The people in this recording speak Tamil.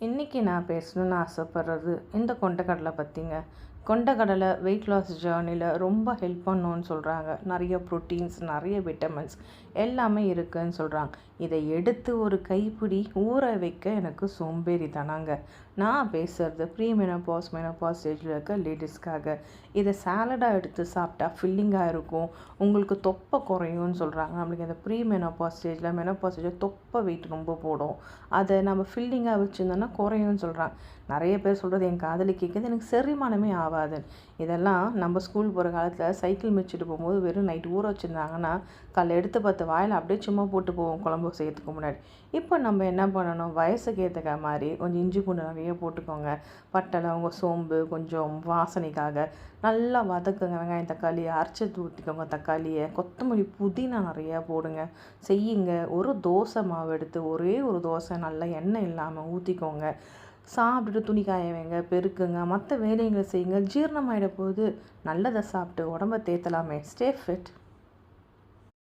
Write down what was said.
இன்றைக்கி நான் பேசணுன்னு ஆசைப்பட்றது இந்த கொண்டக்கடலை பற்றிங்க கொண்டக்கடலை வெயிட் லாஸ் ஜேர்னியில் ரொம்ப ஹெல்ப் பண்ணுன்னு சொல்கிறாங்க நிறைய ப்ரோட்டீன்ஸ் நிறைய விட்டமின்ஸ் எல்லாமே இருக்குதுன்னு சொல்கிறாங்க இதை எடுத்து ஒரு கைப்பிடி ஊற வைக்க எனக்கு சோம்பேறி தானாங்க. நான் பேசுகிறது ப்ரீ மெனோபாஸ் மெனப்பாஸ் ஸ்டேஜில் இருக்க லேடிஸ்க்காக இதை சாலடாக எடுத்து சாப்பிட்டா ஃபில்லிங்காக இருக்கும். உங்களுக்கு தொப்பை குறையும்னு சொல்கிறாங்க நம்மளுக்கு இந்த ப்ரீ மெனப்பாஸ் ஸ்டேஜில் மெனப்பாஸ் ஸ்டேஜில் தொப்பை வெயிட் ரொம்ப போடும். அதை நம்ம ஃபில்லிங்காக வச்சுருந்தோன்னா குறையும்னு சொல்கிறாங்க நிறைய பேர் சொல்கிறது என் காதலி கேட்குது எனக்கு செரிமானமே ஆகாது இதெல்லாம் நம்ம ஸ்கூல் போகிற காலத்தில் சைக்கிள் மிச்சிட்டு போகும்போது வெறும் நைட் ஊற வச்சுருந்தாங்கன்னா காலைல எடுத்து பார்த்து வாயில் அப்படியே சும்மா போட்டு போவோம் குழம்பு செய்யறதுக்கு முன்னாடி. இப்போ நம்ம என்ன பண்ணணும்? வயசுக்கு ஏற்றுக்க மாதிரி கொஞ்சம் இஞ்சி பூண்டு நிறைய போட்டுக்கோங்க. பட்டை லவங்க சோம்பு கொஞ்சம் வாசனைக்காக நல்லா வதக்குங்க. வெங்காயம் தக்காளி அரைச்சி ஊற்றிக்கோங்க தக்காளியை கொத்தமல்லி புதினா நிறையா போடுங்க. செய்யுங்க. ஒரு தோசை மாவு எடுத்து ஒரே ஒரு தோசை நல்லா எண்ணெய் இல்லாமல் ஊற்றிக்கோங்க சாப்பிட்டுட்டு துணி காய வைங்க பெருக்குங்க மற்ற வேலைகளை செய்யுங்க. ஜீரணமாயிட போது நல்லதை சாப்பிட்டு உடம்ப தேத்தலாமே ஸ்டே ஃபிட்